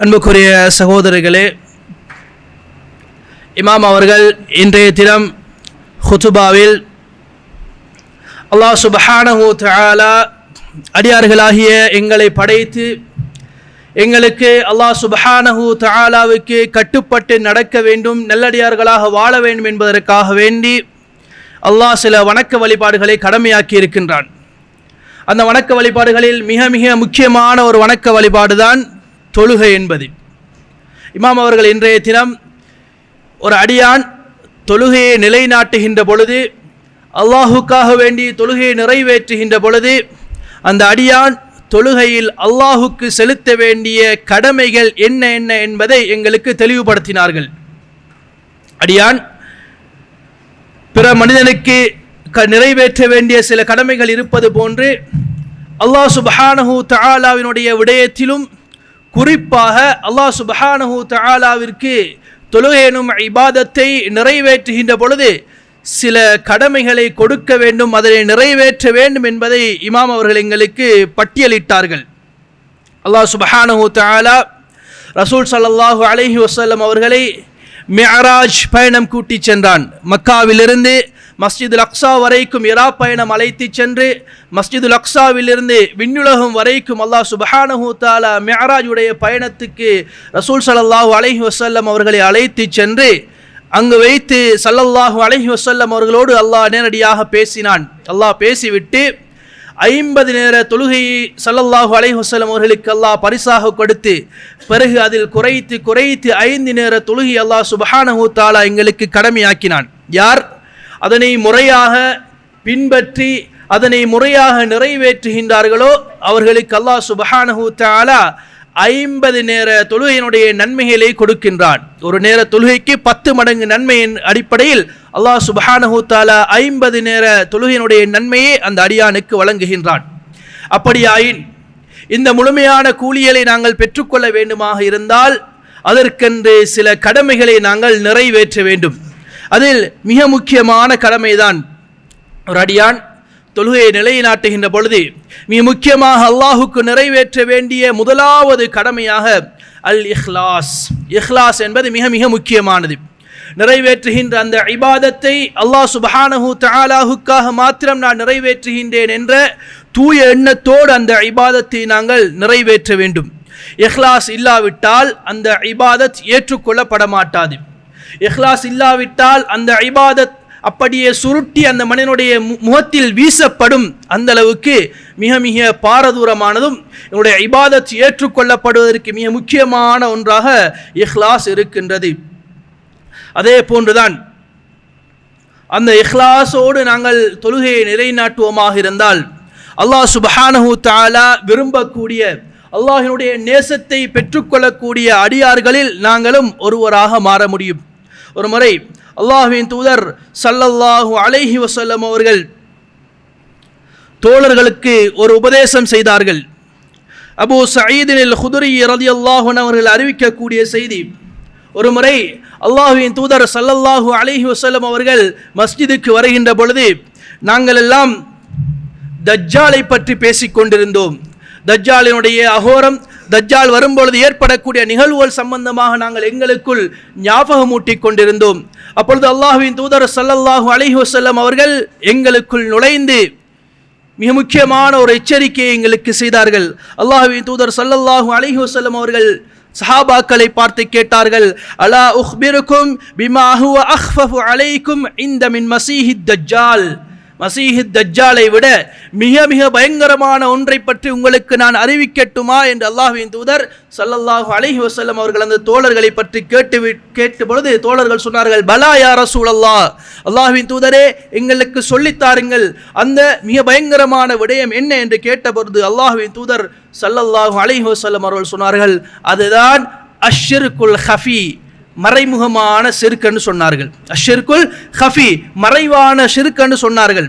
அன்புக்குரிய சகோதரர்களே இமாம் அவர்கள் இன்றைய தினம் ஹுதுபாவில் அல்லாஹ் சுபஹானஹு தஆலா அடியார்களாகிய எங்களை படைத்து எங்களுக்கு அல்லாஹ் சுபஹானஹூ தாலாவுக்கு கட்டுப்பட்டு நடக்க வேண்டும் நல்லடியார்களாக வாழ வேண்டும் என்பதற்காக வேண்டி அல்லாஹ் சில வணக்க வழிபாடுகளை கடமையாக்கி இருக்கின்றான். அந்த வணக்க வழிபாடுகளில் மிக மிக முக்கியமான ஒரு வணக்க வழிபாடு தான் தொழுகை என்பது இமாம் அவர்கள் இன்றைய தினம் ஒரு அடியான் தொழுகையை நிலைநாட்டுகின்ற பொழுது அல்லாஹுக்காக வேண்டி தொழுகையை நிறைவேற்றுகின்ற பொழுது அந்த அடியான் தொழுகையில் அல்லாஹுக்கு செலுத்த வேண்டிய கடமைகள் என்ன என்ன என்பதை எங்களுக்கு தெளிவுபடுத்தினார்கள். அடியான் பிற மனிதனுக்கு க நிறைவேற்ற வேண்டிய சில கடமைகள் இருப்பது போன்று அல்லாஹ் சுபஹானஹூ தாலாவினுடைய விடயத்திலும் குறிப்பாக அல்லாஹ் சுபஹானஹு தஆலாவிற்கு தொழுகேனும் இபாதத்தை நிறைவேற்றுகின்ற பொழுது சில கடமைகளை கொடுக்க வேண்டும் அதனை நிறைவேற்ற வேண்டும் என்பதை இமாம் அவர்கள் எங்களுக்கு பட்டியலிட்டார்கள். அல்லாஹ் சுபஹானஹு தஆலா ரசூல் சல்லாஹூ அலஹி வசல்லம் அவர்களை மிஅராஜ் பயணம் கூட்டி சென்றான். மக்காவிலிருந்து மஸ்ஜிதுல் அக்ஸா வரைக்கும் இரா பயணம் அழைத்து சென்று மஸ்ஜிதுல் அக்ஸாவிலிருந்து விண்ணுலகம் வரைக்கும் அல்லாஹ் சுபஹானஹு தாலா மிஅராஜுடைய பயணத்துக்கு ரசூல் சல்லாஹூ அலைஹி வசல்லம் அவர்களை அழைத்து சென்று அங்கு வைத்து சல்லல்லாஹூ அலைஹி வசல்லம் அவர்களோடு அல்லாஹ் நேரடியாக பேசினான். அல்லாஹ் பேசிவிட்டு ஐம்பது நேர தொழுகையை சல்லல்லாஹு அலைஹுசலம் அவர்களுக்கு அல்லாஹ் பரிசாக கொடுத்து பிறகு அதில் குறைத்து குறைத்து ஐந்து நேர தொழுகை அல்லாஹ் சுபஹானஹு தாலா எங்களுக்கு கடமையாக்கினான். யார்? அதனை முறையாக பின்பற்றி அதனை முறையாக நிறைவேற்றுகின்றார்களோ அவர்களுக்கு அல்லாஹ் சுபஹானஹு தாலா ஐம்பது நேர தொழுகையினுடைய நன்மைகளை கொடுக்கின்றான். ஒரு நேர தொழுகைக்கு பத்து மடங்கு நன்மையின் அடிப்படையில் அல்லாஹ் சுபஹானஹு தாலா ஐம்பது நேர தொழுகையினுடைய நன்மையை அந்த அடியானுக்கு வழங்குகின்றான். அப்படியாயின் இந்த முழுமையான கூலியலை நாங்கள் பெற்றுக்கொள்ள வேண்டுமாக இருந்தால் அதற்கென்று சில கடமைகளை நாங்கள் நிறைவேற்ற வேண்டும். அதில் மிக முக்கியமான கடமைதான் ஒரு அடியான் தொழுகையை நிலைநாட்டுகின்ற பொழுது மிக முக்கியமாக அல்லாஹுக்கு நிறைவேற்ற வேண்டிய முதலாவது கடமையாக அல் இஹ்லாஸ் இஹ்லாஸ் என்பது மிக மிக முக்கியமானது. நிறைவேற்றுகின்ற அந்த இபாதத்தை அல்லாஹ் சுபஹானஹு தாலாஹுக்காக மாத்திரம் நான் நிறைவேற்றுகின்றேன் என்ற தூய எண்ணத்தோடு அந்த இபாதத்தை நாங்கள் நிறைவேற்ற வேண்டும். இஹ்லாஸ் இல்லாவிட்டால் அந்த இபாதத் ஏற்றுக்கொள்ளப்பட மாட்டாது இஹ்லாஸ் இல்லாவிட்டால் அந்த இபாதத் அப்படியே சுருட்டி அந்த மனிதனுடைய மு- முகத்தில் வீசப்படும் அந்த அளவுக்கு மிக மிக பாரதூரமானதும் என்னுடைய இபாதத் ஏற்றுக்கொள்ளப்படுவதற்கு மிக முக்கியமான ஒன்றாக இஹ்லாஸ் இருக்கின்றது. அதே போன்றுதான் அந்த இஹ்லாஸோடு நாங்கள் தொழுகையை நிலைநாட்டுவோமாக இருந்தால் அல்லாஹ் சுபஹானஹு தாலா விரும்பக்கூடிய அல்லாஹினுடைய நேசத்தை பெற்றுக்கொள்ளக்கூடிய அடியார்களில் நாங்களும் ஒருவராக மாற முடியும். ஒரு முறை அல்லாஹ்வின் தூதர் சல்லல்லாஹு அலைஹி வசல்லம் அவர்கள் தோழர்களுக்கு ஒரு உபதேசம் செய்தார்கள். அபு சயீதினில் ஹுதுரி ரதி அல்லாஹன் அவர்கள் அறிவிக்கக்கூடிய செய்தி ஒரு முறை அல்லாஹுவின் தூதர் சல்லல்லாஹூ அலைஹி வசல்லம் அவர்கள் மஸ்ஜிதுக்கு வருகின்ற பொழுது நாங்கள் எல்லாம் தஜ்ஜாலை பற்றி பேசிக் கொண்டிருந்தோம். தஜ்ஜாலினுடைய அகோரம் தஜ்ஜால் வரும்பொழுது ஏற்படக்கூடிய நிகழ்வுகள் சம்பந்தமாக நாங்கள் எங்களுக்குள் ஞாபகமூட்டிக் கொண்டிருந்தோம். அப்பொழுது அல்லாஹுவின் தூதர் சல்லல்லாஹூ அலைஹி வசல்லம் அவர்கள் எங்களுக்குள் நுழைந்து மிக முக்கியமான ஒரு எச்சரிக்கையை எங்களுக்கு செய்தார்கள். அல்லாஹுவின் தூதர் சல்லல்லாஹூ அலைஹி வசல்லம் அவர்கள் சஹாபாக்களை பார்த்து கேட்டார்கள் அலா உஹ்பிருக்கும் பிமா ஹுவ அஹ்ஃபஃபு அலைக்கும் இந்த மின் மசீஹித் தஜ்ஜால் மசீஹித் தஜ்ஜாலை விட மிக மிக பயங்கரமான ஒன்றை பற்றி உங்களுக்கு நான் அறிவிக்கட்டுமா என்று அல்லாஹுவின் தூதர் சல்லல்லாஹு அலஹி வசல்லம் அவர்கள் அந்த தோழர்களை பற்றி கேட்டு வி- கேட்ட பொழுது தோழர்கள் சொன்னார்கள் பலா யார சூழல்லா அல்லாஹுவின் தூதரே எங்களுக்கு சொல்லித் தாருங்கள் அந்த மிக பயங்கரமான விடயம் என்ன என்று கேட்டபொழுது அல்லாஹுவின் தூதர் சல்லல்லாஹு அலஹி வசல்லம் அவர்கள் சொன்னார்கள் அதுதான் அஷ்ஷிருக்குல் ஹஃபி! மறைமுகமான சிறுக்கன்னு சொன்னார்கள். அஷ்ஷிருக்குல் ஹஃபி மறைவான ஷிருக்கன்னு சொன்னார்கள்.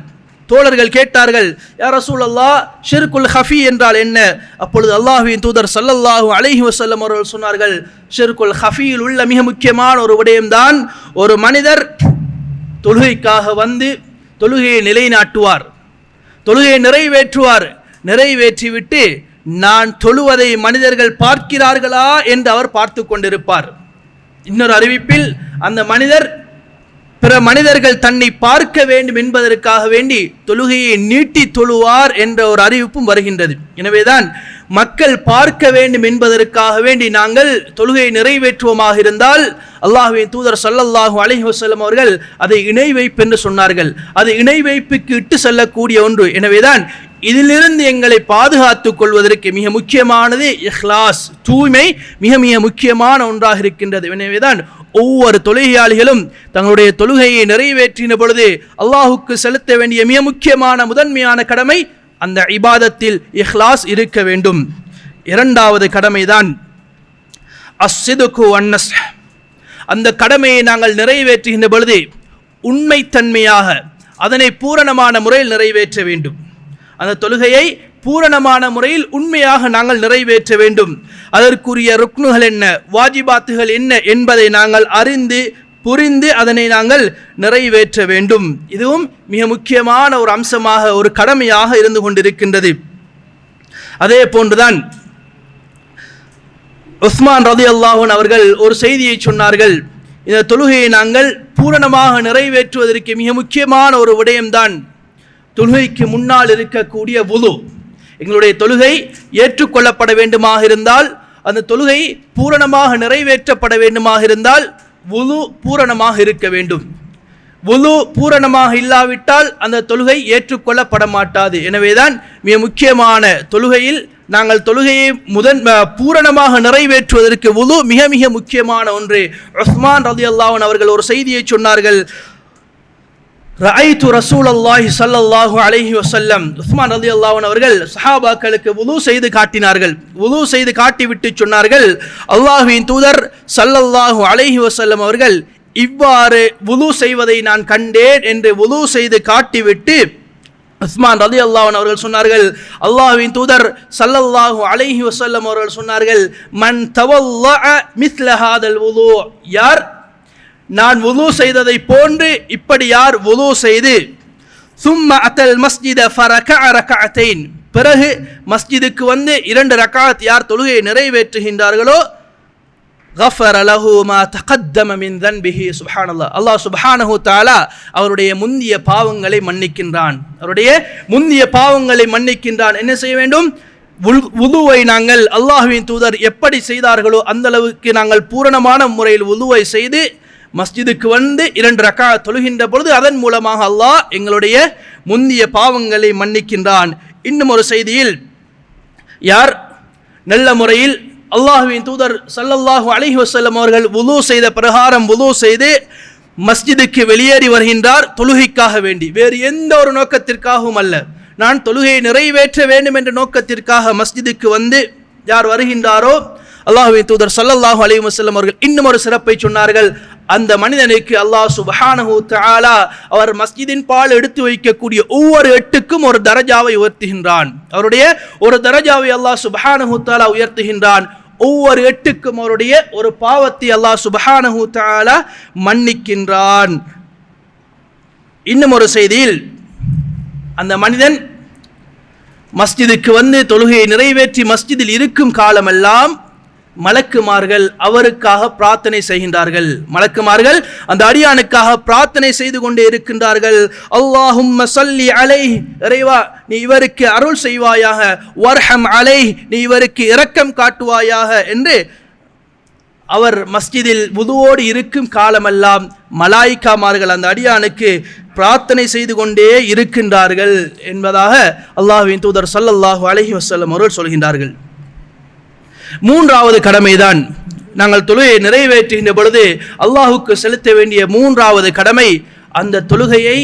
தோழர்கள் கேட்டார்கள் யார் ரசூல் அல்லா ஷிருக்குல் ஹஃபி என்றால் என்ன? அப்பொழுது அல்லாஹுவின் தூதர் சல்லல்லாஹூ அலஹி வசல்லம் அவர்கள் சொன்னார்கள் ஷிருக்குல் ஹஃபியில் உள்ள மிக முக்கியமான ஒரு விடயம்தான் ஒரு மனிதர் தொழுகைக்காக வந்து தொழுகையை நிலைநாட்டுவார். தொழுகையை நிறைவேற்றுவார். நிறைவேற்றிவிட்டு நான் தொழுவதை மனிதர்கள் பார்க்கிறார்களா? என்று அவர் பார்த்து கொண்டிருப்பார். இன்னொரு அறிவிப்பில் அந்த மனிதர் பிற மனிதர்கள் தன்னை பார்க்க வேண்டும் என்பதற்காக வேண்டி தொழுகையை நீட்டி தொழுவார் என்ற ஒரு அறிவிப்பும் வருகின்றது. எனவேதான் மக்கள் பார்க்க வேண்டும் என்பதற்காக வேண்டி நாங்கள் தொழுகையை நிறைவேற்றுவோமாக இருந்தால் அல்லாஹுவின் தூதர் சல்லல்லாஹு அலஹி வஸல்லம் அவர்கள் அதை இணை வைப்பு என்று சொன்னார்கள். அது இணை வைப்புக்கு இட்டு செல்லக்கூடிய ஒன்று. எனவேதான் இதிலிருந்து எங்களை பாதுகாத்துக் கொள்வதற்கு மிக முக்கியமானது இஹ்லாஸ் தூய்மை மிக மிக முக்கியமான ஒன்றாக இருக்கின்றது. எனவேதான் ஒவ்வொரு தொழுகையாளிகளும் தங்களுடைய தொழுகையை நிறைவேற்றின பொழுது அல்லாஹுக்கு செலுத்த வேண்டிய மிக முக்கியமான முதன்மையான கடமை அந்த இபாதத்தில் இஹ்லாஸ் இருக்க வேண்டும். இரண்டாவது கடமைதான் அஸ்ஸிதுகு அன்னஸ் அந்த கடமையை நாங்கள் நிறைவேற்றுகின்ற பொழுது உண்மைத்தன்மையாக அதனை பூரணமான முறையில் நிறைவேற்ற வேண்டும். அந்த தொழுகையை பூரணமான முறையில் உண்மையாக நாங்கள் நிறைவேற்ற வேண்டும். அதற்குரிய ருக்னுகள் என்ன? வாஜிபாத்துகள் என்ன என்பதை நாங்கள் அறிந்து புரிந்து அதனை நாங்கள் நிறைவேற்ற வேண்டும். இதுவும் மிக முக்கியமான ஒரு அம்சமாக ஒரு கடமையாக இருந்து கொண்டிருக்கின்றது. அதே போன்றுதான் உஸ்மான் ரதி அல்லாஹன் அவர்கள் ஒரு செய்தியை சொன்னார்கள். இந்த தொழுகையை நாங்கள் பூரணமாக நிறைவேற்றுவதற்கு மிக முக்கியமான ஒரு விடயம்தான். தொழுகைக்கு முன்னால் இருக்கக்கூடிய வுது. எங்களுடைய தொழுகை ஏற்றுக்கொள்ளப்பட வேண்டுமாக இருந்தால் அந்த தொழுகை பூரணமாக நிறைவேற்றப்பட வேண்டுமாக இருந்தால் உலு பூரணமாக இருக்க வேண்டும். உலு பூரணமாக இல்லாவிட்டால் அந்த தொழுகை ஏற்றுக்கொள்ளப்பட மாட்டாது எனவேதான் மிக முக்கியமான தொழுகையில் நாங்கள் தொழுகையை முதன் பூரணமாக நிறைவேற்றுவதற்கு உலு மிக மிக முக்கியமான ஒன்று. உஸ்மான் ரதி அல்லாவன் அவர்கள் ஒரு செய்தியை சொன்னார்கள். ரஐத்து ரசூல் அல்லாஹி சல்லல்லாஹு அலஹி வசல்லம் உஸ்மான் அலி அல்லாஹன் அவர்கள் சஹாபாக்களுக்கு உது செய்து காட்டினார்கள். உது செய்து காட்டிவிட்டு சொன்னார்கள் அல்லாஹுவின் தூதர் சல்லல்லாஹு அலஹி வசல்லம் அவர்கள் இவ்வாறு உது செய்வதை நான் கண்டேன் என்று உது செய்து காட்டிவிட்டு உஸ்மான் ரதி அல்லாஹன் அவர்கள் சொன்னார்கள் அல்லாஹுவின் தூதர் சல்லல்லாஹு அலைஹி வசல்லம் அவர்கள் சொன்னார்கள் மன் தவல்லா மிஸ்லஹாதல் உது யார்? நான் உலு செய்ததை போன்று இப்படி யார் உலு செய்து? சும்மா அத்தல் மஸ்ஜித ஃபரக அரகாத்தேன் பிறகு மஸ்ஜிதுக்கு வந்து இரண்டு ரக்காத் யார் தொழுகையை நிறைவேற்றுகின்றார்களோ? கஃபர் அலஹு மா தகத்தம மின் தன்பிஹி. சுபஹானல்லா அல்லாஹ் சுபஹானஹு தாலா அவருடைய முந்திய பாவங்களை மன்னிக்கின்றான். அவருடைய முந்திய பாவங்களை மன்னிக்கின்றான். என்ன செய்ய வேண்டும்? உதுவை நாங்கள் அல்லாஹுவின் தூதர் எப்படி செய்தார்களோ அந்த அளவுக்கு நாங்கள் பூரணமான முறையில் உதுவை செய்து மஸ்ஜிதுக்கு வந்து இரண்டு ரக்கா தொழுகின்ற பொழுது அதன் மூலமாக அல்லாஹ் எங்களுடைய முந்திய பாவங்களை மன்னிக்கின்றான். இன்னும் ஒரு செய்தியில் யார் நல்ல முறையில் அல்லாஹுவின் தூதர் ஸல்லல்லாஹு அலைஹி வசல்லம் அவர்கள் உலு செய்த பிரகாரம் உலு செய்து மஸ்ஜிதுக்கு வெளியேறி வருகின்றார் தொழுகைக்காக வேண்டி. வேறு எந்த ஒரு நோக்கத்திற்காகவும் அல்ல. நான் தொழுகையை நிறைவேற்ற வேண்டும் என்ற நோக்கத்திற்காக மஸ்ஜிதுக்கு வந்து யார் வருகின்றாரோ அல்லாஹுவின் தூதர் சல்லல்லாஹு அலி வசல்லம் அவர்கள் இன்னும் ஒரு சிறப்பை சொன்னார்கள். அந்த மனிதனுக்கு அல்லாஹ் சுப்ஹானஹு தாலா அவர் மஸ்ஜிதின் பால் எடுத்து வைக்கக்கூடிய ஒவ்வொரு எட்டுக்கும் ஒரு தரஜாவை உயர்த்துகின்றான். அவருடைய ஒரு தரஜாவை அல்லாஹ் சுப்ஹானஹு தாலா உயர்த்துகின்றான். ஒவ்வொரு எட்டுக்கும் அவருடைய ஒரு பாவத்தை அல்லாஹ் சுப்ஹானஹு தாலா மன்னிக்கின்றான். இன்னும் ஒரு செய்தியில் அந்த மனிதன் மஸ்ஜிதுக்கு வந்து தொழுகையை நிறைவேற்றி மஸ்ஜிதில் இருக்கும் காலமெல்லாம் மலக்குமார்கள் அவருக்காக பிரார்த்தனை செய்கின்றார்கள். மலக்குமார்கள் அந்த அடியானுக்காக பிரார்த்தனை செய்து கொண்டே இருக்கின்றார்கள். அல்லாஹும் சல்லி அலை இறைவா நீ இவருக்கு அருள் செய்வாயாக. வர்ஹம் அலை நீ இவருக்கு இரக்கம் காட்டுவாயாக. என்று அவர் மஸ்ஜிதில் வுதுவோடு இருக்கும் காலமெல்லாம் மலாய்க்காமார்கள் அந்த அடியானுக்கு பிரார்த்தனை செய்து கொண்டே இருக்கின்றார்கள் என்பதாக அல்லாஹ்வின் தூதர் சல்லல்லாஹு அலஹி வசல்லம் அவர்கள் சொல்கின்றார்கள். மூன்றாவது கடமைதான். நாங்கள் தொழுகையை நிறைவேற்றுகின்ற பொழுது அல்லாஹுக்கு செலுத்த வேண்டிய மூன்றாவது கடமை அந்த தொழுகையை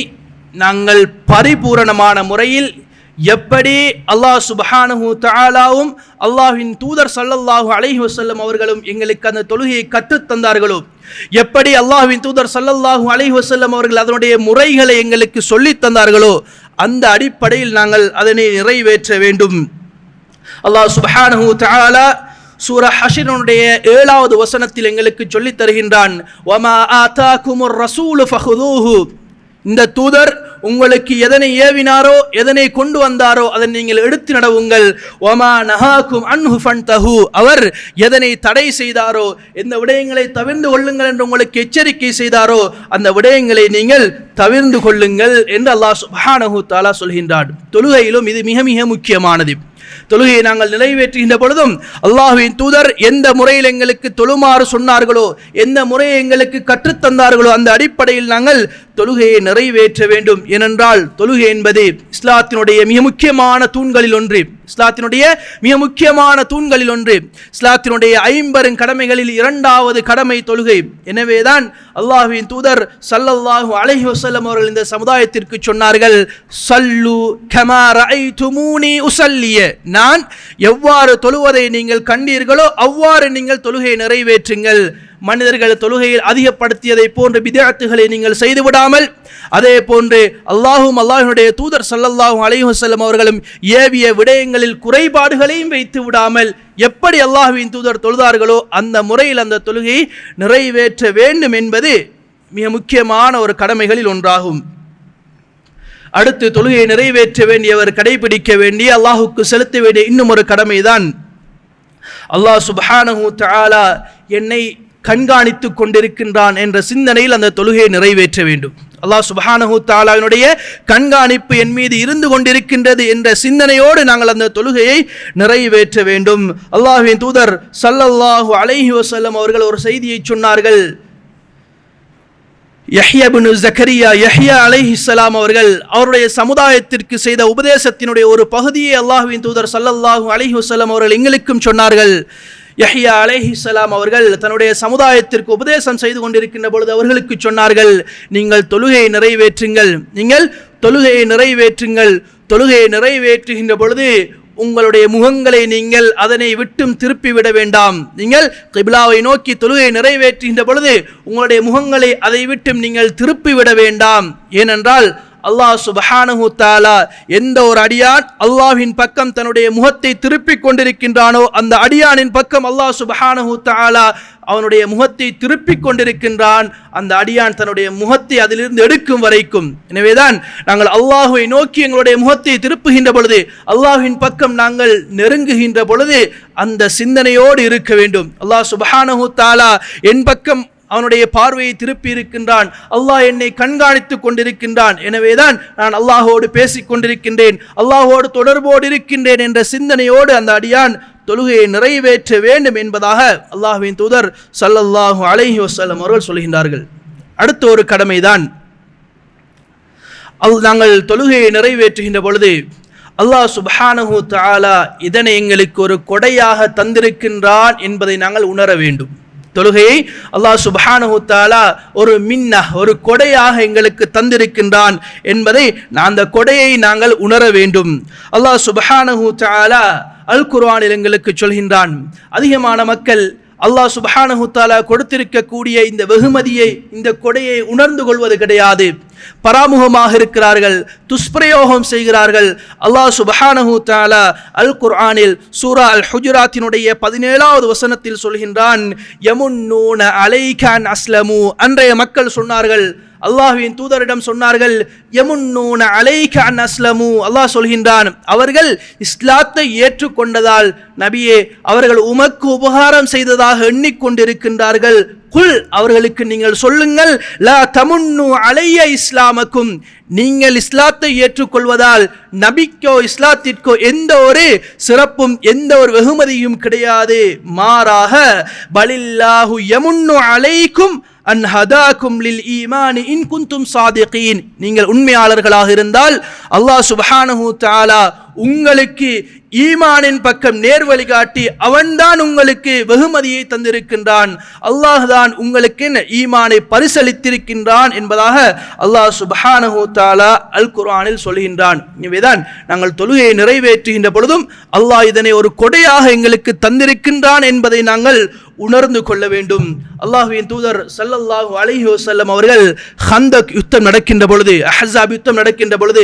நாங்கள் பரிபூரணமான முறையில் எப்படி அல்லாஹ் சுபஹானு தாலாவும் அல்லாஹின் தூதர் சல்லல்லாஹு அலஹி வசல்லம் அவர்களும் எங்களுக்கு அந்த தொழுகையை கற்றுத் தந்தார்களோ? எப்படி அல்லாஹின் தூதர் சல்லல்லாஹு அலஹி வசல்லம் அவர்கள் அதனுடைய முறைகளை எங்களுக்கு சொல்லித் தந்தார்களோ? அந்த அடிப்படையில் நாங்கள் அதனை நிறைவேற்ற வேண்டும். அல்லாஹ் சுபஹானு தாலா சூர ஹஷினுடைய ஏழாவது வசனத்தில் எங்களுக்கு சொல்லித் தருகின்றான் வமா ஆதாக்குமுர் ரசூலு ஃபஹுதூஹு. இந்த தூதர் உங்களுக்கு எதனை ஏவினாரோ எதனை கொண்டு வந்தாரோ அதை நீங்கள் எடுத்து நடவுங்கள். ஒமா நஹாக்கும் அன்ஹு ஃபன்தஹு. அவர் எதனை தடை செய்தாரோ எந்த விடயங்களை தவிர்ந்து கொள்ளுங்கள் என்று உங்களுக்கு எச்சரிக்கை செய்தாரோ அந்த விடயங்களை நீங்கள் தவிர்ந்து கொள்ளுங்கள் என்று அல்லாஹ் சுபானஹு தாலா சொல்கின்றார் தொழுகையிலும் இது மிக மிக முக்கியமானது. தொழுகையை நாங்கள் நிறைவேற்றுகின்ற பொழுதும் அல்லாஹுவின் தூதர் எந்த முறையில் எங்களுக்கு தொழுமாறு சொன்னார்களோ எந்த முறையை எங்களுக்கு கற்றுத்தந்தார்களோ அந்த அடிப்படையில் நாங்கள் தொழுகையை நிறைவேற்ற வேண்டும். ஏனென்றால் தொழுகை என்பது இஸ்லாத்தினுடைய மிக முக்கியமான தூண்களில் ஒன்று. இஸ்லாத்தினுடைய மிக முக்கியமான தூண்களில் ஒன்று. இஸ்லாத்தினுடைய ஐம்பெரும் கடமைகளில் இரண்டாவது கடமை தொழுகை. எனவேதான் அல்லாஹுவின் தூதர் சல்லல்லாஹு அலஹி வசல்லம் அவர்கள் இந்த சமுதாயத்திற்கு சொன்னார்கள் சல்லு கமா உசல்லிய நான் எவ்வாறு தொழுவதை நீங்கள் கண்டீர்களோ அவ்வாறு நீங்கள் தொழுகையை நிறைவேற்றுங்கள். மனிதர்கள் தொழுகையில் அதிகப்படுத்தியதை போன்ற விதத்துகளை நீங்கள் செய்து விடாமல் அதே போன்று அல்லாஹும் அல்லாஹினுடைய தூதர் சல்லல்லாஹும் அலைஹி அவர்களும் ஏவிய விடயங்களில் குறைபாடுகளையும் வைத்து விடாமல் எப்படி அல்லாஹுவின் தூதர் தொழுதார்களோ அந்த முறையில் அந்த தொழுகையை நிறைவேற்ற வேண்டும் என்பது மிக முக்கியமான ஒரு கடமைகளில் ஒன்றாகும். அடுத்து தொழுகையை நிறைவேற்ற வேண்டியவர் கடைபிடிக்க வேண்டிய அல்லாஹுக்கு செலுத்த வேண்டிய இன்னும் ஒரு கடமைதான். அல்லாஹ் சுபஹானஹு தாலா என்னை கண்காணித்து கொண்டிருக்கின்றான் என்ற சிந்தனையில் அந்த தொழுகையை நிறைவேற்ற வேண்டும். அல்லாஹ் சுபஹானஹூ தாலாவினுடைய கண்காணிப்பு என் மீது இருந்து கொண்டிருக்கின்றது என்ற சிந்தனையோடு நாங்கள் அந்த தொழுகையை நிறைவேற்ற வேண்டும். அல்லாஹ்வின் தூதர் சல்லல்லாஹு அலைஹி வசல்லம் அவர்கள் ஒரு செய்தியை சொன்னார்கள். யஹ்யபின் ஜக்கரியா யஹ்யா அலைஹிஸ்லாம் அவர்கள் அவருடைய சமுதாயத்திற்கு செய்த உபதேசத்தினுடைய ஒரு பகுதியை அல்லாஹ்வின் தூதர் சல்லல்லாஹூ அலைஹி அவர்கள் எங்களுக்கும் சொன்னார்கள். யஹ்யா அலைஹிஸ்ஸலாம் அவர்கள் தன்னுடைய சமுதாயத்திற்கு உபதேசம் செய்து கொண்டிருக்கின்ற பொழுது அவர்களுக்கு சொன்னார்கள் நீங்கள் தொழுகையை நிறைவேற்றுங்கள். நீங்கள் தொழுகையை நிறைவேற்றுங்கள். தொழுகையை நிறைவேற்றுகின்ற பொழுது உங்களுடைய முகங்களை நீங்கள் அதனை விட்டும் திருப்பி விட வேண்டாம். நீங்கள் கிபிலாவை நோக்கி தொழுகை நிறைவேற்றுகின்ற பொழுது உங்களுடைய முகங்களை அதை விட்டும் நீங்கள் திருப்பி விட வேண்டாம். ஏனென்றால் அல்லாஹ் சுபஹானஹு தாலா எந்த ஒரு அடியான் அல்லாஹின் பக்கம் தன்னுடைய முகத்தை திருப்பிக் கொண்டிருக்கின்றானோ அந்த அடியானின் பக்கம் அல்லாஹ் சுபஹானஹு தாலா அவனுடைய முகத்தை திருப்பிக் கொண்டிருக்கின்றான். அந்த அடியான் தன்னுடைய முகத்தை அதிலிருந்து எடுக்கும் வரைக்கும். எனவேதான் நாங்கள் அல்லாஹுவை நோக்கி எங்களுடைய முகத்தை திருப்புகின்ற பொழுது அல்லாஹின் பக்கம் நாங்கள் நெருங்குகின்ற பொழுது அந்த சிந்தனையோடு இருக்க வேண்டும். அல்லாஹ் சுபஹானஹு தாலா என் பக்கம் அவனுடைய பார்வையை திருப்பி இருக்கின்றான். அல்லாஹ் என்னை கண்காணித்துக் கொண்டிருக்கின்றான். எனவேதான் நான் அல்லாஹோடு பேசிக் கொண்டிருக்கின்றேன். அல்லாஹோடு தொடர்போடு இருக்கின்றேன் என்ற சிந்தனையோடு அந்த அடியான் தொழுகையை நிறைவேற்ற வேண்டும் என்பதாக அல்லாஹுவின் தூதர் சல்லல்லாஹு அலைஹி வசல்லம் அவர்கள் சொல்கின்றார்கள். அடுத்த ஒரு கடமைதான். அல் நாங்கள் தொழுகையை நிறைவேற்றுகின்ற பொழுது அல்லாஹ் சுபஹானஹு தாலா இதனை எங்களுக்கு ஒரு கொடையாக தந்திருக்கின்றான் என்பதை நாங்கள் உணர வேண்டும். தொழுகையை அல்லாஹ் சுப்ஹானஹு தாலா ஒரு மின்ன ஒரு கொடையாக எங்களுக்கு தந்திருக்கின்றான் என்பதை நான் அந்த கொடையை நாங்கள் உணர வேண்டும். அல்லாஹ் சுபஹானு தாலா அல் குர்வானில் எங்களுக்கு சொல்கின்றான் அதிகமான மக்கள் அல்லாஹ் சுபஹானஹுத்தாலா கொடுத்திருக்கக்கூடிய இந்த வெகுமதியை இந்த கொடையை உணர்ந்து கொள்வது கிடையாது. பராமுகமாக இருக்கிறார்கள் துஷ்பிரயோகம் செய்கிறார்கள். அல்லாஹ் சுபஹானஹு அல் குர்ஆனில் சூரா அல் ஹுஜுராத்தினுடைய பதினேழாவது வசனத்தில் சொல்கின்றான் யமுன்னூன அலைகான் அஸ்லமு. அன்றைய மக்கள் சொன்னார்கள் அல்லாஹுவின் தூதரிடம் சொன்னார்கள் யமுன்னூன அலைக அன் அஸ்லமு. அல்லாஹ் சொல்கின்றான் அவர்கள் இஸ்லாத்தை ஏற்றுக்கொண்டதால் நபியே அவர்கள் உமக்கு உபகாரம் செய்ததாக எண்ணிக்கொண்டிருக்கின்றார்கள். குல் அவர்களுக்கு நீங்கள் சொல்லுங்கள் லா தமுன்னு அலைய இஸ்லாமக்கும். நீங்கள் இஸ்லாத்தை ஏற்றுக்கொள்வதால் நபிக்கோ இஸ்லாத்திற்கோ எந்த ஒரு சிறப்பும் எந்த ஒரு வெகுமதியும் கிடையாது. மாறாக பலில்லாஹு யமுன்னு அலைக்கும் அன் ஹதாக்கும் லில் ஈமானி இன் குந்தும் சாதிகீன். நீங்கள் உண்மையாளர்களாக இருந்தால் அல்லாஹ் சுபஹானஹு தாலா உங்களுக்கு ஈமானின் பக்கம் நேர்வழி காட்டி அவன்தான் உங்களுக்கு வெகுமதியை தந்திருக்கின்றான். அல்லாஹ் தான் உங்களுக்கு ஈமானை பரிசளித்திருக்கின்றான் என்பதாக அல்லாஹ் சுபஹானஹு தாலா அல் குர்ஆனில் சொல்கின்றான். எனவேதான் நாங்கள் தொழுகையை நிறைவேற்றுகின்ற பொழுதும் அல்லாஹ் இதனை ஒரு கொடையாக எங்களுக்கு தந்திருக்கின்றான் என்பதை நாங்கள் உணர்ந்து கொள்ள வேண்டும். அல்லாஹுவின் தூதர் சல்லல்லாஹு அலஹி வசல்லம் அவர்கள் ஹந்தக் யுத்தம் நடக்கின்ற பொழுது அஹஸாப் யுத்தம் நடக்கின்ற பொழுது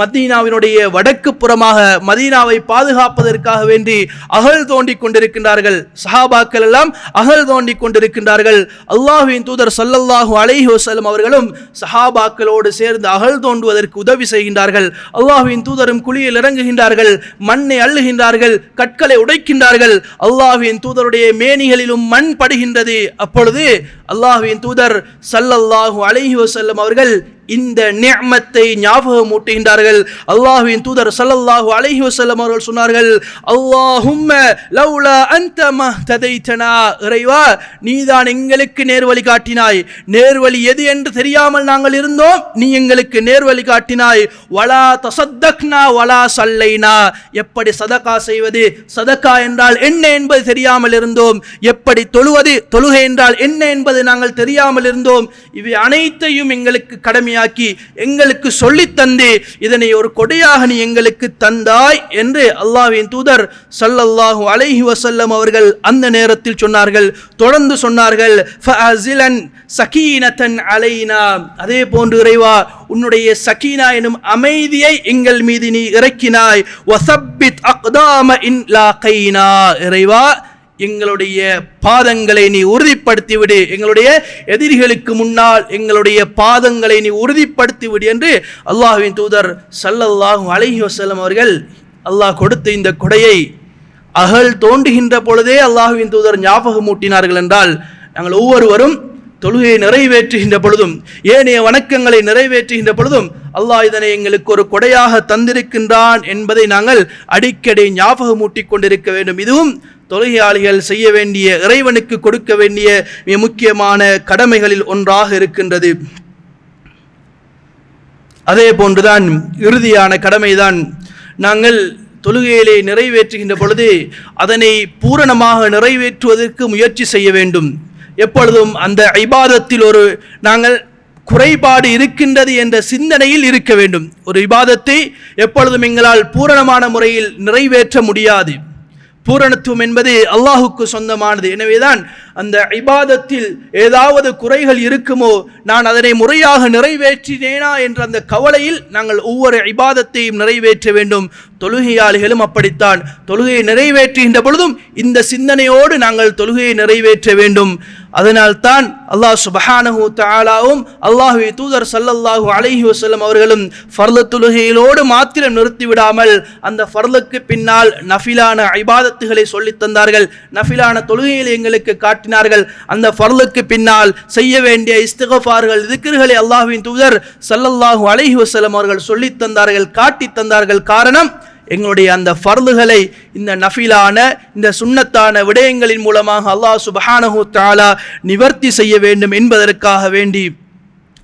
மதீனாவினுடைய வடக்கு புறமாக மதீனாவை பாதுகாப்பதற்காக வேண்டி அகழ் தோண்டி கொண்டிருக்கின்றார்கள். சஹாபாக்கள் எல்லாம் அகழ் தோண்டி கொண்டிருக்கின்றார்கள். அல்லாஹுவின் தூதர் சல்லல்லாஹு அலஹி வசல்லம் அவர்களும் சஹாபாக்களோடு சேர்ந்து அகழ் தோண்டுவதற்கு உதவி செய்கின்றார்கள். அல்லாஹுவின் தூதரும் குழியில் இறங்குகின்றார்கள் மண்ணை அள்ளுகின்றார்கள் கற்களை உடைக்கின்றார்கள். அல்லாஹுவின் தூதருடைய மேனிகளில் மண் படுகின்றது அப்பொழுது அல்லாஹுவின் தூதர் சல்லல்லாஹு அலைஹி வசல்லம் அவர்கள் இந்த நியமத்தை ஞாபகம் ஊட்டுகின்றார்கள் அல்லாஹுவின் தூதர் சல்லல்லாஹு அலைஹி வசல்லம் அவர்கள் சொன்னார்கள் அல்லாஹும்ம லௌலா அன்த மஹ்ததைதனா இறைவா நீதான் எங்களுக்கு நேர்வழி காட்டினாய். நேர்வழி எது என்று தெரியாமல் நாங்கள் இருந்தோம் நீ எங்களுக்கு நேர்வழி காட்டினாய். வலா தசத்தக்னா வலா சல்லைனா. எப்படி சதகா செய்வது? சதக்கா என்றால் என்ன என்பது தெரியாமல் இருந்தோம். எப்படி தொழுவது? தொழுகை என்றால் என்ன என்பது நாங்கள் தெரியாமல் இருந்தோம். இவை அனைத்தையும் எங்களுக்கு கடமையாக்கி எங்களுக்கு சொல்லித்தந்து இதனை ஒரு கொடையாக நீ எங்களுக்கு தந்தாய் என்று அல்லாவின் தூதர் சல்லல்லாஹு அலைஹி வசல்லம் அவர்கள் அந்த நேரத்தில் சொன்னார்கள். தொடர்ந்து சொன்னார்கள் சகீனத்தன் அலைனா. அதே போன்று இறைவா உன்னுடைய சகீனா எனும் அமைதியை எங்கள் மீது நீ இறக்கினாய். வசப்பித் அக்தாம இன் லாகைனா. இறைவா எங்களுடைய பாதங்களை நீ உறுதிப்படுத்தி விடு எங்களுடைய எதிரிகளுக்கு முன்னால் எங்களுடைய பாதங்களை நீ உறுதிப்படுத்தி விடு என்று அல்லாஹ்வின் தூதர் சல்லல்லாஹும் அலஹி வஸல்லம் அவர்கள் அல்லாஹ் கொடுத்த இந்த கொடையை அகல் தோண்டுகின்ற பொழுதே அல்லாஹுவின் தூதர் ஞாபகம் மூட்டினார்கள் என்றால் நாங்கள் ஒவ்வொருவரும் தொழுகையை நிறைவேற்றுகின்ற பொழுதும் ஏனைய வணக்கங்களை நிறைவேற்றுகின்ற பொழுதும் அல்லாஹ் இதனை எங்களுக்கு ஒரு கொடையாக தந்திருக்கின்றான் என்பதை நாங்கள் அடிக்கடி ஞாபகமூட்டிக் கொண்டிருக்க வேண்டும். இதுவும் தொழுகையாளிகள் செய்ய வேண்டிய இறைவனுக்கு கொடுக்க வேண்டிய மிக முக்கியமான கடமைகளில் ஒன்றாக இருக்கின்றது. அதே போன்றுதான் இறுதியான கடமைதான். நாங்கள் தொழுகையிலே நிறைவேற்றுகின்ற பொழுது அதனை பூரணமாக நிறைவேற்றுவதற்கு முயற்சி செய்ய வேண்டும். எப்பொழுதும் அந்த ஐபாதத்தில் ஒரு நாங்கள் குறைபாடு இருக்கின்றது என்ற சிந்தனையில் இருக்க வேண்டும். ஒரு விவாதத்தை எப்பொழுதும் எங்களால் பூரணமான முறையில் நிறைவேற்ற முடியாது. பூரணத்துவம் என்பது அல்லாஹுக்கு சொந்தமானது. எனவேதான் அந்த இபாதத்தில் ஏதாவது குறைகள் இருக்குமோ நான் அதனை முறையாக நிறைவேற்றினேனா என்ற அந்த கவலையில் நாங்கள் ஒவ்வொரு இபாதத்தையும் நிறைவேற்ற வேண்டும். தொழுகையாளிகளும் அப்படித்தான். தொழுகையை நிறைவேற்றுகின்ற பொழுதும் இந்த சிந்தனையோடு நாங்கள் தொழுகையை நிறைவேற்ற வேண்டும். அதனால்தான் அல்லாஹ் சுபஹானஹு தாலாவும் அல்லாஹ்வை தூதர் சல்லல்லாஹு அலஹி வசல்லம் அவர்களும் ஃபர்ல தொழுகையிலோடு மாத்திரம் நிறுத்திவிடாமல் அந்த ஃபர்லுக்கு பின்னால் நஃபிலான ஐபாதத்துகளை சொல்லித் தந்தார்கள். நஃபிலான தொழுகையில் எங்களுக்கு காட்டினார்கள். அந்த ஃபர்லுக்கு பின்னால் செய்ய வேண்டிய இஸ்திகஃபார்கள் திக்ர்களை அல்லாஹுவின் தூதர் சல்லல்லாஹு அலஹி வஸல்லம் அவர்கள் சொல்லித் தந்தார்கள் காட்டித் தந்தார்கள். காரணம் எங்களுடைய அந்த ஃபர்துகளை இந்த நஃபிலான இந்த சுண்ணத்தான விடயங்களின் மூலமாக அல்லாஹ் சுபஹானஹூ தாலா நிவர்த்தி செய்ய வேண்டும் என்பதற்காக வேண்டி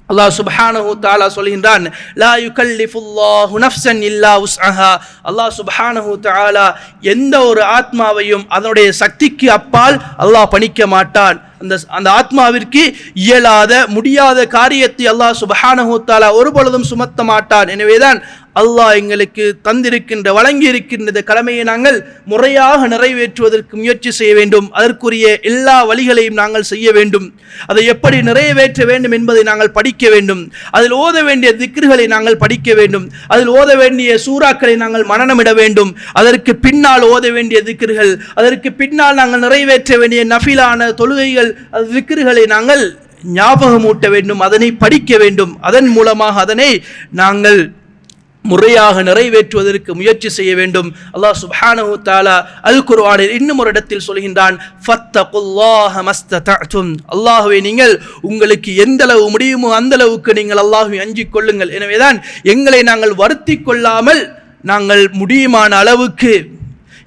அல்லாஹ் சுபஹானஹு தாலா சொல்கின்றான் லா யுகல்லிஃபுல்லாஹு நஃப்ஸன் இல்லா உஸ்அஹா. அல்லாஹ் சுபஹானஹு தாலா எந்த ஒரு ஆத்மாவையும் அதனுடைய சக்திக்கு அப்பால் அல்லாஹ் பணிக்க மாட்டான். அந்த அந்த ஆத்மாவிற்கு இயலாத முடியாத காரியத்தை அல்லாஹ் சுப்ஹானஹு ஒரு பொழுதும் சுமத்த மாட்டான். எனவேதான் அல்லாஹ் எங்களுக்கு தந்திருக்கின்ற வழங்கி இருக்கின்ற இந்த கடமையை நாங்கள் முறையாக நிறைவேற்றுவதற்கு முயற்சி செய்ய வேண்டும். அதற்குரிய எல்லா வழிகளையும் நாங்கள் செய்ய வேண்டும். அதை எப்படி நிறைவேற்ற வேண்டும் என்பதை நாங்கள் படிக்க வேண்டும். அதில் ஓத வேண்டிய திக்ருகளை நாங்கள் படிக்க வேண்டும். அதில் ஓத வேண்டிய சூறாக்களை நாங்கள் மனனமிட வேண்டும். அதற்கு பின்னால் ஓத வேண்டிய திக்ருகள் அதற்கு பின்னால் நாங்கள் நிறைவேற்ற வேண்டிய நஃபிலான தொழுகைகள் நாங்கள் திக்ருகளை நாங்கள் ஞாபகமூட்ட வேண்டும் அதனை படிக்க வேண்டும். அதன் மூலமாக அதனை நாங்கள் முறையாக நிறைவேற்றுவதற்கு முயற்சி செய்ய வேண்டும். அல்லாஹ் சுப்ஹானஹு தாலா அல் குர்ஆனில் இன்னும் ஒரு இடத்தில் சொல்கின்றான் ஃபத்தகுல்லாஹ மஸ்ததஅதும். அல்லாஹ்வை நீங்கள் உங்களுக்கு எந்த அளவு முடியுமோ அந்த அளவுக்கு நீங்கள் அல்லாஹ்வை அஞ்சிக் கொள்ளுங்கள். எனவேதான் எங்களை நாங்கள் வருத்தி கொள்ளாமல் நாங்கள் முடியுமான அளவுக்கு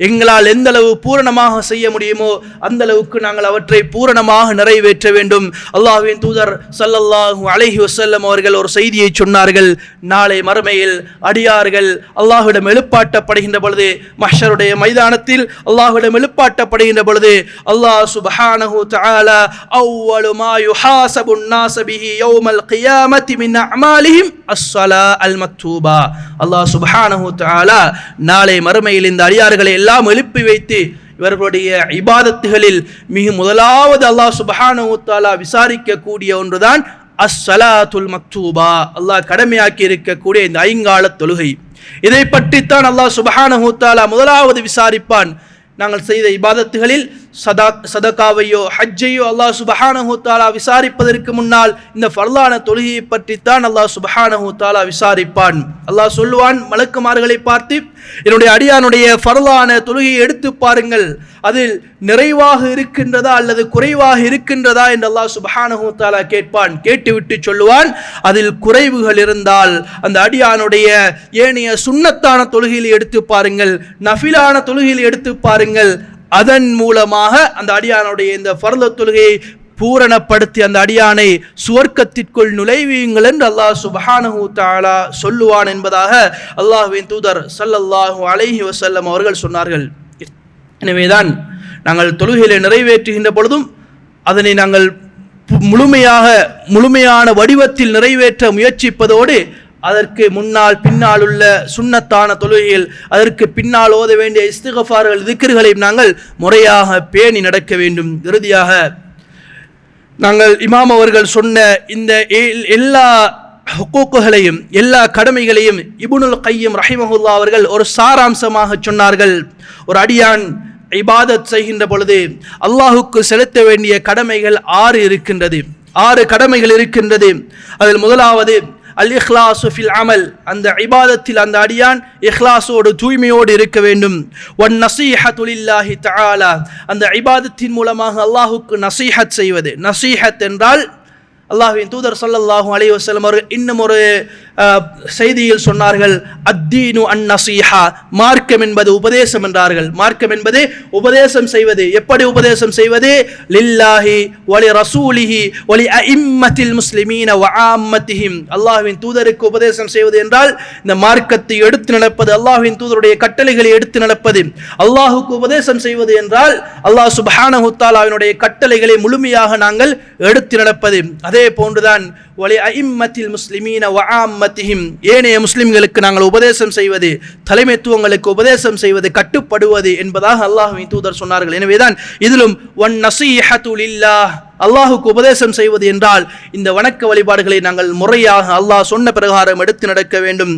எங்களால் எந்த அளவு பூரணமாக செய்ய முடியுமோ அந்த அளவுக்கு நாங்கள் அவற்றை பூரணமாக நிறைவேற்ற வேண்டும் அல்லாஹ்வின் தூதர் ஸல்லல்லாஹு அலைஹி வஸல்லம் அவர்கள் ஒரு செய்தியை சொன்னார்கள் நாளை மறுமையில் அடியார்கள் அல்லாஹ்விடம் எழுப்பாட்டப்படுகின்ற பொழுது மஹ்ஷருடைய மைதானத்தில் அல்லாஹ்விடம் எழுப்பாட்டப்படுகின்ற பொழுது அல்லாஹ் சுப்ஹானஹு தஆலா அவ்வளு மா யுஹாசபு الناس به يوم القيامة من أعمالهم الصلاة المكتوبة அல்லாஹ் சுப்ஹானஹு தஆலா நாளை மறுமையில் இந்த அடியார்களை எல்லாம் எழுப்பி வைத்து இவர்களுடைய இபாதத்துகளில் மிக முதலாவது அல்லாஹ் சுபஹானுத்தாலா விசாரிக்கக்கூடிய ஒன்றுதான் அஸ்ஸலாத்துல் மக்தூபா. அல்லாஹ் கடமையாக்கி இருக்கக்கூடிய இந்த ஐங்கால தொழுகை. இதை பற்றித்தான் அல்லாஹ் சுபஹானஹூத்தாலா முதலாவது விசாரிப்பான். நாங்கள் செய்த இபாதத்துகளில் சதா சதகாவையோ ஹஜ்ஜையோ அல்லாஹ் சுபஹானஹு தாலா விசாரிப்பதற்கு முன்னால் இந்த ஃபர்லான தொழுகையை பற்றித்தான் அல்லாஹ் சுபஹானஹு தாலா விசாரிப்பான். அல்லாஹ் சொல்லுவான் மலக்குமார்களை பார்த்து என்னுடைய அடியானுடைய ஃபர்லான தொழுகையை எடுத்து பாருங்கள். அதில் நிறைவாக இருக்கின்றதா அல்லது குறைவாக இருக்கின்றதா? என்று அல்லாஹ் சுபஹானஹு தாலா கேட்பான். கேட்டுவிட்டு சொல்லுவான் அதில் குறைவுகள் இருந்தால் அந்த அடியானுடைய ஏனைய சுண்ணத்தான தொழுகையில் எடுத்து பாருங்கள். நஃபிலான தொழுகையில் எடுத்து பாருங்கள். அதன் மூலமாக அந்த அடியானுடைய இந்த ஃபர்ல தொழுகையை பூரணப்படுத்தி அந்த அடியானை சுவர்க்கத்திற்குள் நுழைவியுங்கள் என்று அல்லாஹ் சுபஹானஹு தாலா சொல்லுவான் என்பதாக அல்லாஹுவின் தூதர் ஸல்லல்லாஹு அலைஹி வசல்லம் அவர்கள் சொன்னார்கள். எனவேதான் நாங்கள் தொழுகையிலே நிறைவேற்றுகின்ற பொழுதும் அதனை நாங்கள் முழுமையாக முழுமையான வடிவத்தில் நிறைவேற்ற முயற்சிப்பதோடு அதற்கு முன்னால் பின்னால் உள்ள சுண்ணத்தான தொழுகையில் அதற்கு பின்னால் ஓத வேண்டிய இஸ்திகஃபார்கள் திக்ர்களையும் நாங்கள் முறையாக பேணி நடக்க வேண்டும். இறுதியாக நாங்கள் இமாம் அவர்கள் சொன்ன இந்த எல்- எல்லா ஹுக்கூக்குகளையும் எல்லா கடமைகளையும் இபுனுல் கையும் ரஹிமஹுல்லா அவர்கள் ஒரு சாராம்சமாக சொன்னார்கள். ஒரு அடியான் இபாதத் செய்கின்ற பொழுது அல்லாஹுக்கு செலுத்த வேண்டிய கடமைகள் ஆறு இருக்கின்றது. ஆறு கடமைகள் இருக்கின்றது. அதில் முதலாவது அல் இஹ்லாசு ஃபில் அமல். அந்த இபாதத்தில் அந்த அடியான் இஹ்லாஸோடு தூய்மையோடு இருக்க வேண்டும். ஒன் நசீஹத்து லில்லாஹி தாலா அந்த இபாதத்தின் மூலமாக அல்லாஹுக்கு நசீஹத் செய்வது. நசீஹத் என்றால் அல்லாஹ்வின் தூதர் ஸல்லல்லாஹு அலி வசலம் அவர்கள் இன்னும் ஒரு செய்தியில் சொன்னார்கள் அத்தீனு அன் நசீஹா. மார்க்கம் என்பது உபதேசம் என்றார்கள். மார்க்கம் என்பது உபதேசம் செய்வது. எப்படி உபதேசம் செய்வது? லில்லாஹி ஒலி ரசூலிஹி ஒலி அஇம்மத்தில் முஸ்லிமீன வ தூதருக்கு உபதேசம் செய்வது என்றால் இந்த மார்க்கத்தை எடுத்து நடப்பது அல்லாஹுவின் தூதருடைய கட்டளைகளை எடுத்து நடப்பது. அல்லாஹுக்கு உபதேசம் செய்வது என்றால் அல்லாஹ் சுபஹானஹு தாலாவினுடைய கட்டளைகளை முழுமையாக நாங்கள் எடுத்து நடப்பது. அதே போன்றுதான் வலி அஇம்மத்தில் முஸ்லிமீன வ ஏனைய முஸ்லிம்களுக்கு நாங்கள் உபதேசம் செய்வது தலைமைத்துவங்களுக்கு உபதேசம் செய்வது கட்டுப்படுவது என்பதாக அல்லாஹுவின் தூதர் சொன்னார்கள். எனவேதான் இதிலும் ஒன் நசீஹத்து அல்லாஹுக்கு உபதேசம் செய்வது என்றால் இந்த வணக்க வழிபாடுகளை நாங்கள் முறையாக அல்லாஹ் சொன்ன பிரகாரம் எடுத்து நடக்க வேண்டும்.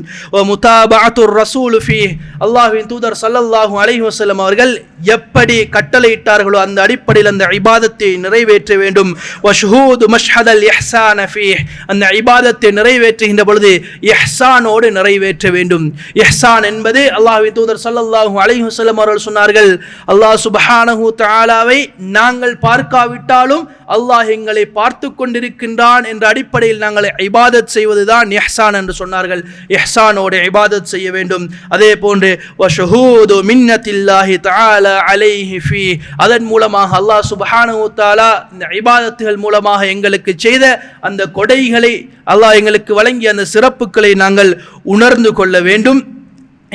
முதாபாத்துர் ரசூல் ஃபி அல்லாஹின் தூதர் சல்லல்லாஹு அலைஹி வஸல்லம் அவர்கள் எப்படி கட்டளையிட்டார்களோ அந்த அடிப்படையில் அந்த இபாதத்தை நிறைவேற்ற வேண்டும். வஷ்ஹூது மஷ்ஹதல் இஹ்சான அந்த இபாதத்தை நிறைவேற்றுகின்ற பொழுது எஹ்சானோடு நிறைவேற்ற வேண்டும். எஹ்சான் என்பது அல்லாஹ்வின் தூதர் ஸல்லல்லாஹு அலிஹசல்லம் அவர்கள் சொன்னார்கள் அல்லாஹ் சுபஹானஹூ தாலாவை நாங்கள் பார்க்காவிட்டாலும் அல்லாஹ் எங்களை பார்த்து கொண்டிருக்கின்றான் என்ற அடிப்படையில் நாங்கள் இபாதத் செய்வதுதான் எஹ்சான் என்று சொன்னார்கள். எஹ்சானோடு இபாதத் செய்ய வேண்டும். அதே போன்று வஷஹூது மின்னத்தில்லாஹி தஆலா அலைஹி ஃபீ. அதன் மூலமாக அல்லாஹ் சுப்ஹானஹு தஆலா இந்த இபாதத்துகள் மூலமாக எங்களுக்கு செய்த அந்த கொடைகளை அல்லாஹ் எங்களுக்கு வழங்கிய அந்த சிறப்புகளை நாங்கள் உணர்ந்து கொள்ள வேண்டும்.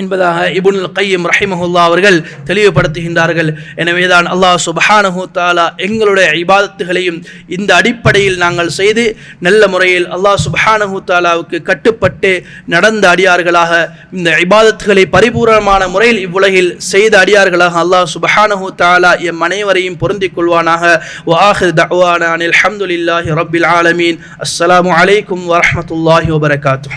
என்பதாக இபுனுல் கையம் ரஹிமஹுல்லா அவர்கள் தெளிவுபடுத்துகின்றார்கள். எனவேதான் அல்லாஹ் சுபஹானஹு தாலா எங்களுடைய இபாதத்துகளையும் இந்த அடிப்படையில் நாங்கள் செய்து நல்ல முறையில் அல்லாஹ் சுபஹானஹு தாலாவுக்கு கட்டுப்பட்டு நடந்த அடியார்களாக இந்த இபாதத்துகளை பரிபூர்ணமான முறையில் இவ்வுலகில் செய்த அடியார்களாக அல்லாஹ் சுபஹானஹு தாலா எம் அனைவரையும் பொருந்திக் கொள்வானாக. வாஹிர் தஅவானா அனில் ஹம்துலில்லாஹி ரப்பில் ஆலமீன். அஸ்லாம் அலைக்கும் வரமத்துல்லாஹி வபரகாத்துஹ்.